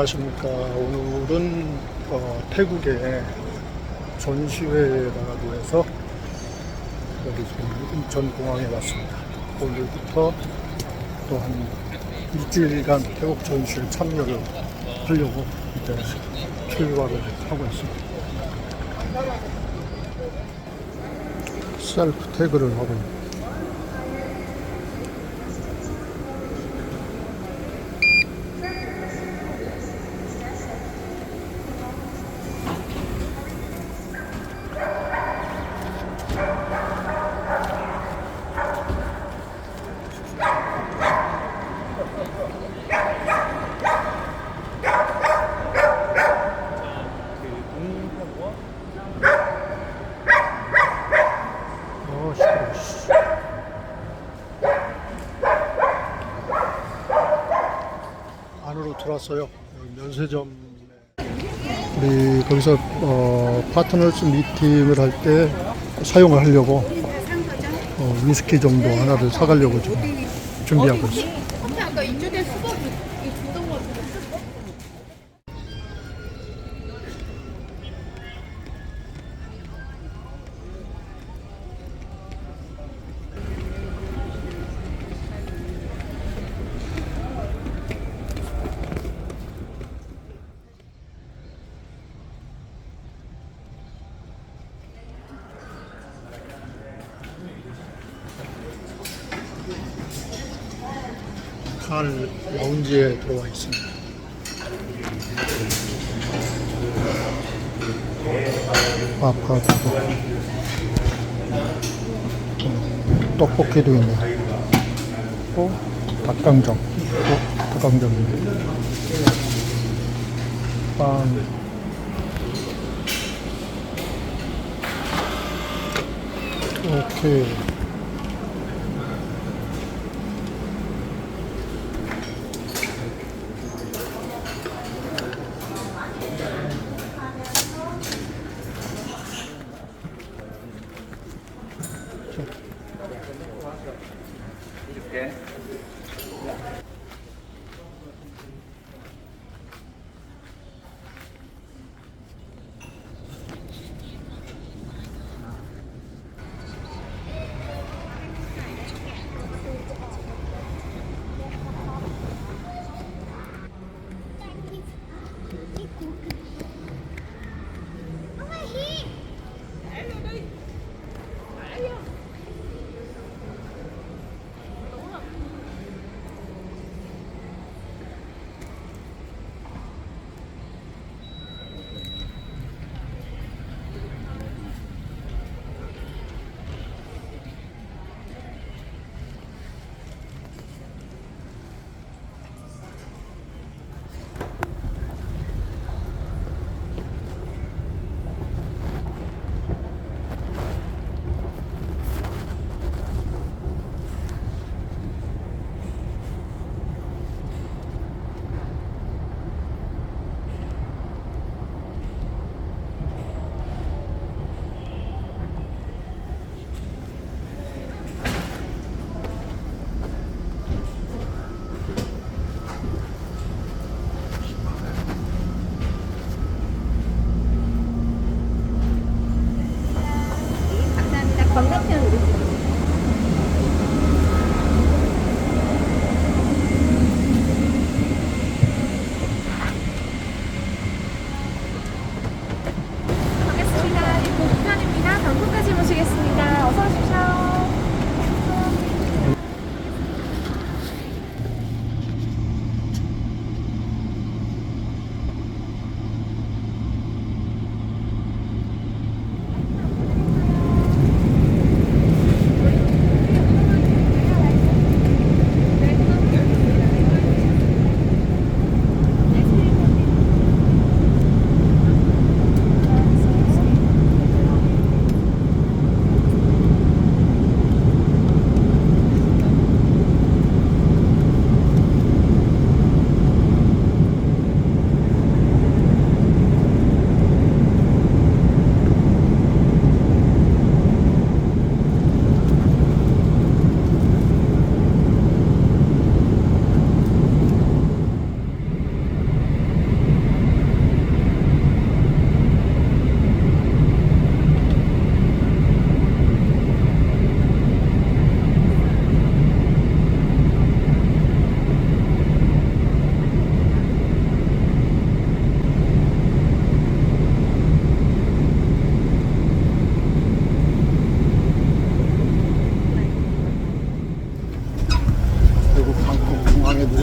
안녕하십니까. 오늘은 어, 태국의 전시회라고 해서 여기 지금 인천공항에 왔습니다. 오늘부터 또 한 일주일간 태국 전시회 참여를 하려고 이제 출발을 하고 있습니다. 셀프 태그를 하고 있습니다. 어, 시끄러워. 씨. 안으로 들어 왔어요. 면세점. 우리 거기서 어, 파트너스 미팅을 할 때 사용을 하려고 어, 위스키 정도 하나를 사가려고 지금 준비하고 있어요. 칼 라운지에 들어와 있습니다. 아파트도 음, 떡볶이도 있네. 또 닭강정, 또 닭강정이네. 빵. 오케이.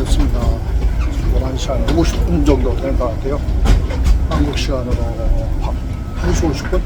됐습니다. 11시간 50분 정도 되는 것 같아요. 한국 시간으로 밤 1시 50분?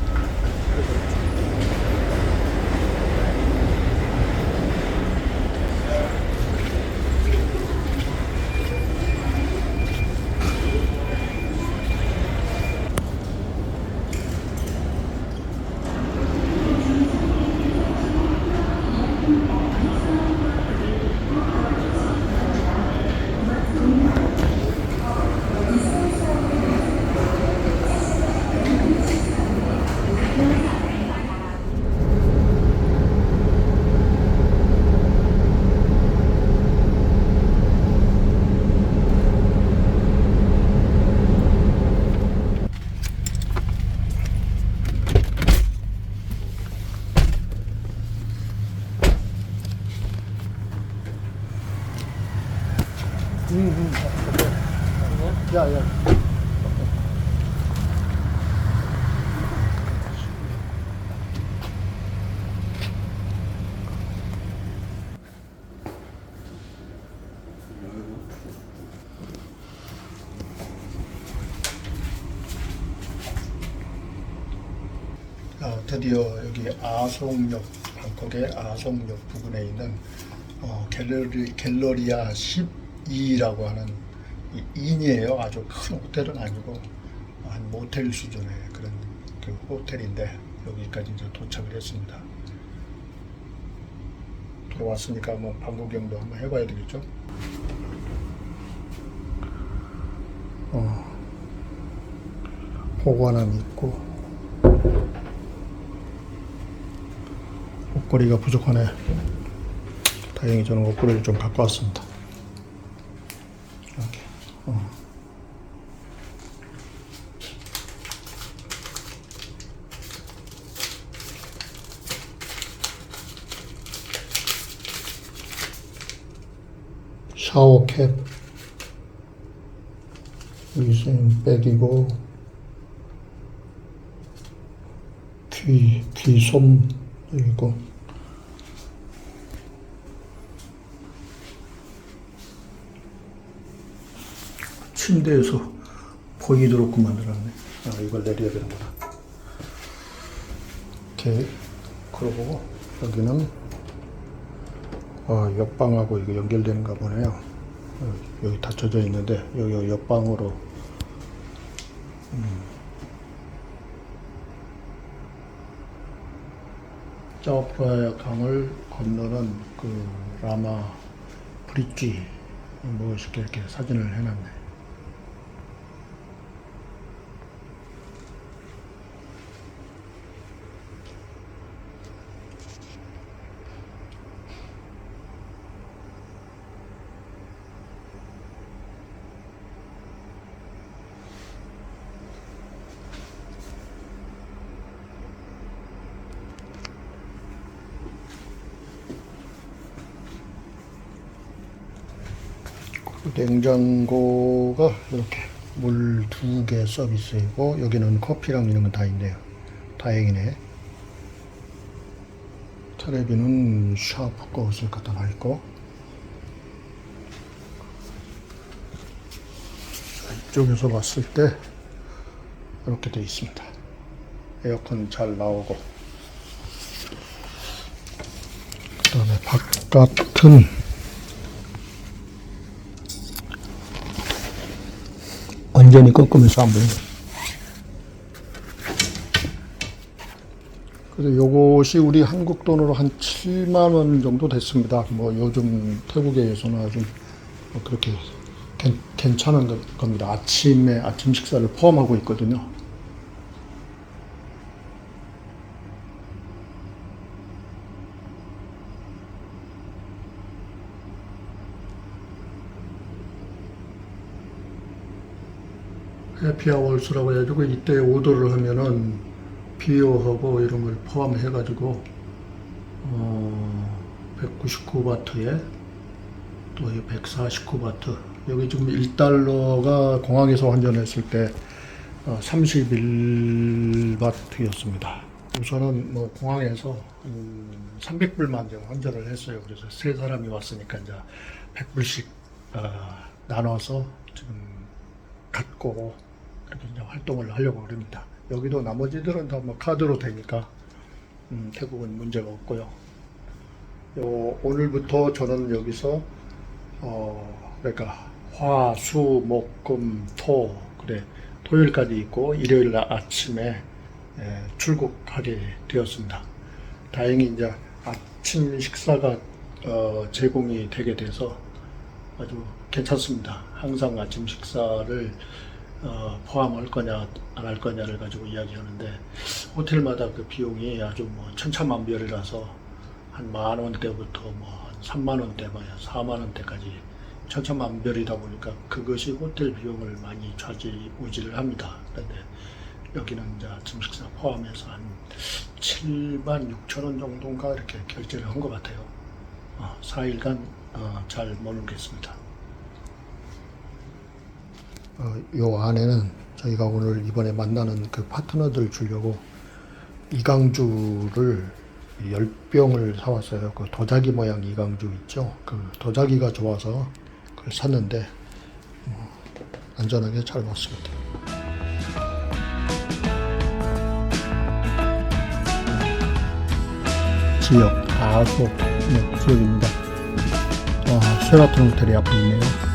드디어 여기 아송역, 방콕의 아송역 부근에 있는 어, 갤러리, 갤러리아 12라고 하는 이 인이에요. 아주 큰 호텔은 아니고 한 모텔 수준의 그런 그 호텔인데 여기까지 이제 도착을 했습니다. 들어왔으니까 뭐 방구경도 한번 해봐야 되겠죠. 어, 호관함 있고 옷걸이가 부족하네. 다행히 저는 옷걸이를 좀 갖고 왔습니다. 이렇게. 어. 샤워캡 위생백이고 귀 귀솜 여기고 침대에서 보이도록 만들었네. 아, 이걸 내려야 되는구나. 이렇게 그러고 여기는 아, 옆방하고 이거 연결되는가 보네요. 어, 여기 닫혀져 있는데 여기 옆방으로 음. 짜오프라야 강을 건너는 그 라마 브릿지 뭐 이렇게 이렇게 사진을 해놨네. 냉장고가 이렇게 물 두 개 서비스이고 여기는 커피랑 이런 건 다 있네요. 다행이네. 테레비는 샤프 것을 갖다 놔 있고 자, 이쪽에서 봤을 때 이렇게 되어 있습니다. 에어컨 잘 나오고 그 다음에 바깥은 완전히 꺾으면서 안 보여요. 그래서 요것이 우리 한국 돈으로 한 7만 원 정도 됐습니다. 뭐 요즘 태국에서는 아주 뭐 그렇게 괜, 괜찮은 것- 겁니다. 아침에 아침 식사를 포함하고 있거든요. 해피아워스라고 해가지고 이때 오더를 하면은 비어하고 이런 걸 포함해가지고 어 199바트에 또 149바트 여기 지금 1달러가 공항에서 환전했을 때 어, 31바트였습니다. 우선은 뭐 공항에서 음, 300불만 좀 환전을 했어요. 그래서 세 사람이 왔으니까 이제 100불씩 어, 나눠서 지금 그렇게 이제 활동을 하려고 합니다. 여기도 나머지들은 다 뭐 카드로 되니까 음, 태국은 문제가 없고요. 요, 오늘부터 저는 여기서 어 그러니까 화, 수, 목, 금, 토 그래 토요일까지 있고 일요일 날 아침에 예, 출국하게 되었습니다. 다행히 이제 아침 식사가 어, 제공이 되게 돼서 아주 괜찮습니다. 항상 아침 식사를 어, 포함할 거냐 안 할 거냐를 가지고 이야기하는데 호텔마다 그 비용이 아주 뭐 천차만별이라서 한 만 원대부터 뭐 한 3만 원대, 뭐 4만 원대까지 천차만별이다 보니까 그것이 호텔 비용을 많이 좌지우지를 합니다. 그런데 여기는 이제 아침 식사 포함해서 한 7만 6천 원 정도인가 이렇게 결제를 한 것 같아요. 어, 4일간 어, 잘 머물겠습니다. 어, 요 안에는 저희가 오늘 이번에 만나는 그 파트너들 주려고 이강주를 10병을 사왔어요. 그 도자기 모양 이강주 있죠? 그 도자기가 좋아서 그걸 샀는데 어, 안전하게 잘 먹습니다. 지역 아소 지역입니다. 와, 쉐라톤 호텔이 앞에 있네요.